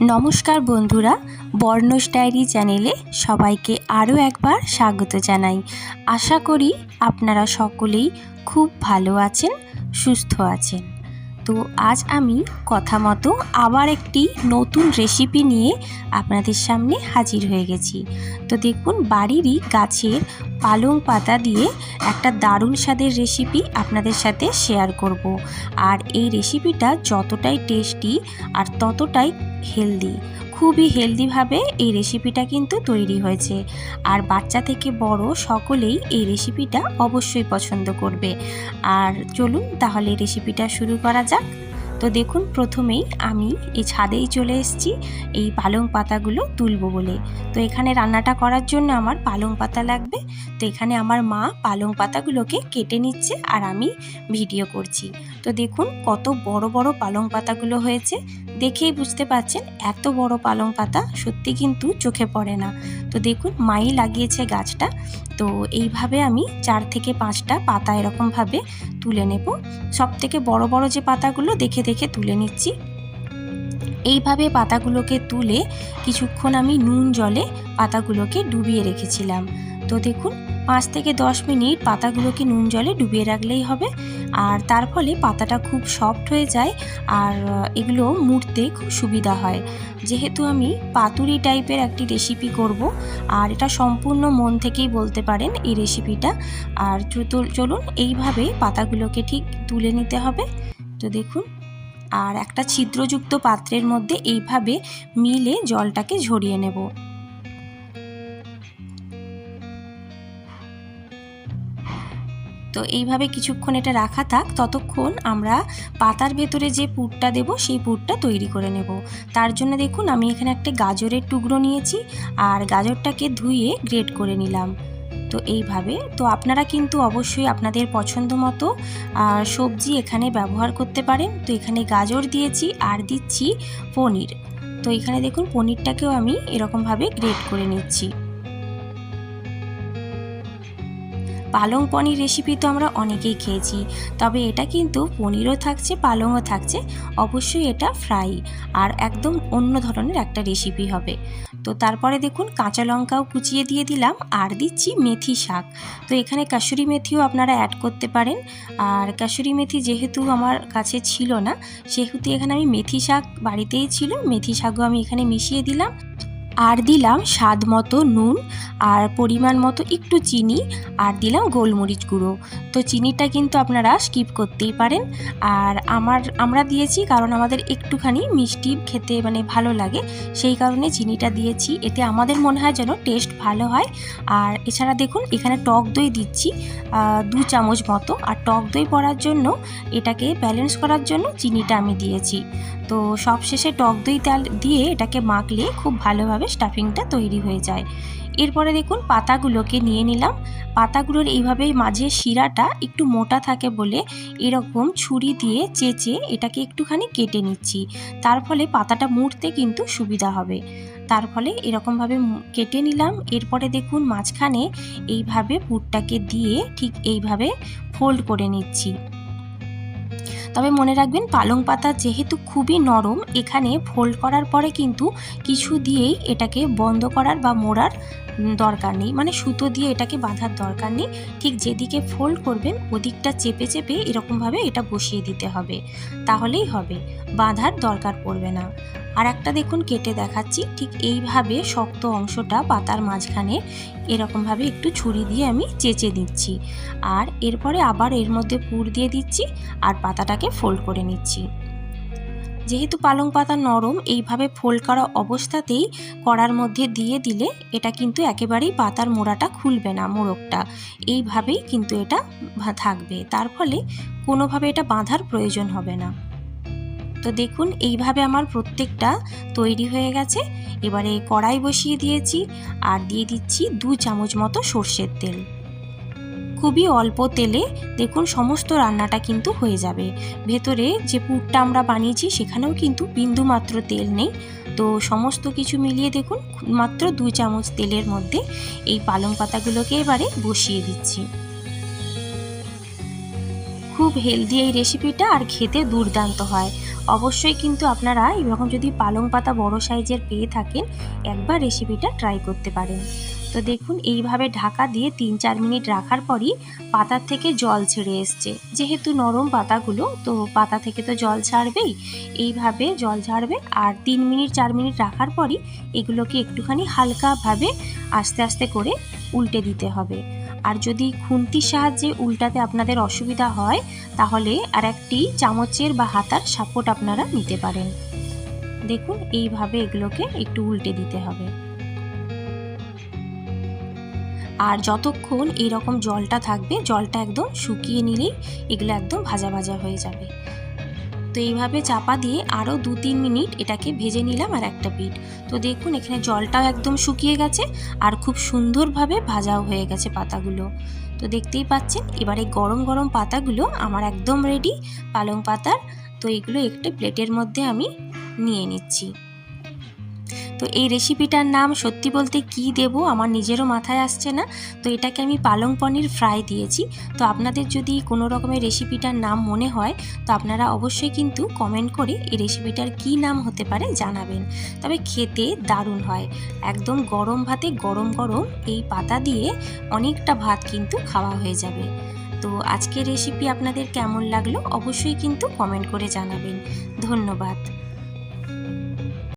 নমস্কার বন্ধুরা, বর্ণস ডায়েরি চ্যানেলে সবাইকে আরও একবার স্বাগত জানাই। আশা করি আপনারা সকলেই খুব ভালো আছেন, সুস্থ আছেন। তো আজ আমি কথা মতো আবার একটি নতুন রেসিপি নিয়ে আপনাদের সামনে হাজির হয়ে গেছি। তো দেখুন, বাড়িরই গাছের পালং পাতা দিয়ে একটা দারুণ স্বাদের রেসিপি আপনাদের সাথে শেয়ার করব। আর এই রেসিপিটা যতটাই টেস্টি আর ততটাই হেলদি। খুবই হেলদিভাবে এই রেসিপিটা কিন্তু তৈরি হয়েছে। আর বাচ্চা থেকে বড় সকলেই এই রেসিপিটা অবশ্যই পছন্দ করবে। আর চলুন তাহলে রেসিপিটা শুরু করা যাক। তো দেখুন, প্রথমেই আমি এই ছাদেই চলে এসেছি। এই পালং পাতাগুলো তুলবো বলে। তো এখানে রান্নাটা করার জন্য আমার পালং পাতা লাগবে। তো এখানে আমার মা পালং পাতাগুলোকে কেটে নিচ্ছে আর আমি ভিডিও করছি। তো দেখুন, কত বড় বড় পালং পাতাগুলো হয়েছে। দেখেই বুঝতে পারছেন এত বড় পালং পাতা সত্যি কিন্তু চোখে পড়ে না। তো দেখুন, মাই লাগিয়েছে গাছটা। তো এইভাবে আমি চার থেকে পাঁচটা পাতা এরকমভাবে তুলে নেব। সব থেকে বড় বড় যে পাতাগুলো দেখে দেখে তুলে নিচ্ছি। এইভাবে পাতাগুলোকে তুলে কিছুক্ষণ আমি নুন জলে পাতাগুলোকে ডুবিয়ে রেখেছিলাম। তো দেখুন পাঁচ থেকে দশ মিনিট পাতাগুলোকে নুন জলে ডুবিয়ে রাখলেই হবে। আর তার ফলে পাতাটা খুব সফট হয়ে যায় আর এগুলো মুড়তে খুব সুবিধা হয়। যেহেতু আমি পাতুরি টাইপের একটি রেসিপি করব, আর এটা সম্পূর্ণ মন থেকেই বলতে পারেন এই রেসিপিটা আর চলুন এইভাবে পাতাগুলোকে ঠিক তুলে নিতে হবে। তো দেখুন, আর একটা ছিদ্রযুক্ত পাত্রের মধ্যে এইভাবে মিলে জলটাকে ঝরিয়ে নেব। তো এইভাবে কিছুক্ষণ এটা রাখা থাক, ততক্ষণ আমরা পাতার ভেতরে যে পুরটা দেব, সেই পুরটা তৈরি করে নেব। তার জন্য দেখুন, আমি এখানে একটা গাজরের টুকরো নিয়েছি আর গাজরটাকে ধুয়ে গ্রেট করে নিলাম। তো এইভাবে, তো আপনারা কিন্তু অবশ্যই আপনাদের পছন্দ মতো সবজি এখানে ব্যবহার করতে পারেন। তো এখানে গাজর দিয়েছি আর দিচ্ছি পনির। তো এখানে দেখুন, পনিরটাকেও আমি এরকমভাবে গ্রেট করে নিচ্ছি। পালং পনির রেসিপি তো আমরা অনেকেই খেয়েছি। তবে এটা কিন্তু পনিরও থাকছে, পালংও থাকছে, অবশ্যই এটা ফ্রাই আর একদম অন্য ধরনের একটা রেসিপি হবে। তো তারপরে দেখুন, কাঁচা লঙ্কাও কুচিয়ে দিয়ে দিলাম, আর দিচ্ছি মেথি শাক। তো এখানে কাসুরি মেথিও আপনারা অ্যাড করতে পারেন, আর কাসুরি মেথি যেহেতু আমার কাছে ছিল না, সেহেতু এখানে আমি মেথি শাক বাড়িতেই ছিল, মেথি শাকও আমি এখানে মিশিয়ে দিলাম। আর দিলাম স্বাদ মতো নুন আর পরিমাণ মতো একটু চিনি আর দিলাম গোলমরিচ গুঁড়ো। তো চিনিটা কিন্তু আপনারা স্কিপ করতেই পারেন। আর আমার, আমরা দিয়েছি কারণ আমাদের একটুখানি মিষ্টি খেতে মানে ভালো লাগে। সেই কারণে চিনিটা দিয়েছি। এতে আমাদের মনে হয় যেন টেস্ট ভালো হয়। আর এছাড়া দেখুন, এখানে টক দই দিচ্ছি দু চামচ মতো। আর টক দই পড়ার জন্য, এটাকে ব্যালেন্স করার জন্য চিনিটা আমি দিয়েছি। তো সবশেষে টক দই তেল দিয়ে এটাকে মাখলে খুব ভালোভাবে স্টাফিংটা তৈরি হয়ে যায়। এরপরে দেখুন পাতাগুলোকে নিয়ে নিলাম। পাতাগুলোর এইভাবে মাঝে শিরাটা একটু মোটা থাকে বলে এরকম ছুরি দিয়ে চেঁচে এটাকে একটুখানি কেটে নিচ্ছি। তার ফলে পাতাটা মুড়তে কিন্তু সুবিধা হবে। তার ফলে এরকমভাবে কেটে নিলাম। এরপরে দেখুন মাঝখানে এইভাবে পুরটাকে দিয়ে ঠিক এইভাবে ফোল্ড করে নিচ্ছি। তবে মনে রাখবেন, পালং পাতা যেহেতু খুবই নরম, এখানে ফোল্ড করার পরে কিন্তু কিছু দিয়েই এটাকে বন্ধ করার বা মোড়ার দরকার নেই। মানে সুতো দিয়ে এটাকে বাঁধার দরকার নেই। ঠিক যেদিকে ফোল্ড করবেন, ওদিকটা চেপে চেপে এরকমভাবে এটা বসিয়ে দিতে হবে। তাহলেই হবে। বাঁধার দরকার পড়বে না। আর একটা দেখুন কেটে দেখাচ্ছি, ঠিক এইভাবে শক্ত অংশটা পাতার মাঝখানে এরকমভাবে একটু ছুরি দিয়ে আমি চেঁচে দিচ্ছি। আর এরপরে আবার এর মধ্যে পুর দিয়ে দিচ্ছি আর পাতাটাকে ফোল্ড করে নিচ্ছি। যেহেতু পালং পাতা নরম, এইভাবে ফোল্ড করা অবস্থাতেই কড়ার মধ্যে দিয়ে দিলে এটা কিন্তু একেবারেই পাতার মোড়াটা খুলবে না, মোড়কটা। এইভাবেই কিন্তু এটা থাকবে। তার ফলে কোনোভাবে এটা বাঁধার প্রয়োজন হবে না। তো দেখুন, এইভাবে আমার প্রত্যেকটা তৈরি হয়ে গেছে। এবারে কড়াই বসিয়ে দিয়েছি আর দিয়ে দিচ্ছি দু চামচ মতো সর্ষের তেল। খুবই অল্প তেলে দেখুন সমস্ত রান্নাটা কিন্তু হয়ে যাবে। ভেতরে যে পুরটা আমরা বানিয়েছি সেখানেও কিন্তু বিন্দু মাত্র তেল নেই। তো সমস্ত কিছু মিলিয়ে দেখুন, মাত্র দু চামচ তেলের মধ্যে এই পালং পাতাগুলোকে এবারে বসিয়ে দিচ্ছি। খুব হেলদি এই রেসিপিটা আর খেতে দুর্দান্ত হয়। অবশ্যই কিন্তু আপনারা এরকম যদি পালং পাতা বড় সাইজের পেয়ে থাকেন, একবার রেসিপিটা ট্রাই করতে পারেন। তো দেখুন, এইভাবে ঢাকা দিয়ে তিন চার মিনিট রাখার পরই পাতার থেকে জল ছেড়ে এসছে। যেহেতু নরম পাতাগুলো, তো পাতা থেকে তো জল ছাড়বেই। এইভাবে জল ছাড়বে আর তিন মিনিট, চার মিনিট রাখার পরই এগুলোকে একটুখানি হালকাভাবে আস্তে আস্তে করে উল্টে দিতে হবে। আর যদি খুন্তির সাহায্যে উল্টাতে আপনাদের অসুবিধা হয়, তাহলে আর একটি চামচের বা হাতার সাপোর্ট আপনারা নিতে পারেন। দেখুন, এইভাবে এগুলোকে একটু উল্টে দিতে হবে। আর যতক্ষণ এই রকম জলটা থাকবে, জলটা একদম শুকিয়ে নিলেই এগুলো একদম ভাজা ভাজা হয়ে যাবে। তো এইভাবে চাপা দিয়ে আরও দু তিন মিনিট এটাকে ভেজে নিলাম আর একটা পিঠ। তো দেখুন, এখানে জলটাও একদম শুকিয়ে গেছে আর খুব সুন্দরভাবে ভাজাও হয়ে গেছে পাতাগুলো। তো দেখতেই পাচ্ছেন, এবারে গরম গরম পাতাগুলো আমার একদম রেডি পালং পাতার। তো এগুলো একটি প্লেটের মধ্যে আমি নিয়ে নিচ্ছি। তো এই রেসিপিটার নাম সত্যি বলতে কি দেব আমার নিজেরও মাথায় আসছে না। তো এটাকে আমি পালং পনির ফ্রাই দিয়েছি। তো আপনাদের যদি কোনো রকমের রেসিপিটার নাম মনে হয়, তো আপনারা অবশ্যই কিন্তু কমেন্ট করে এই রেসিপিটার কী নাম হতে পারে জানাবেন। তবে খেতে দারুণ হয়। একদম গরম ভাতে গরম গরম এই পাতা দিয়ে অনেকটা ভাত কিন্তু খাওয়া হয়ে যাবে। তো আজকের রেসিপি আপনাদের কেমন লাগল অবশ্যই কিন্তু কমেন্ট করে জানাবেন। ধন্যবাদ।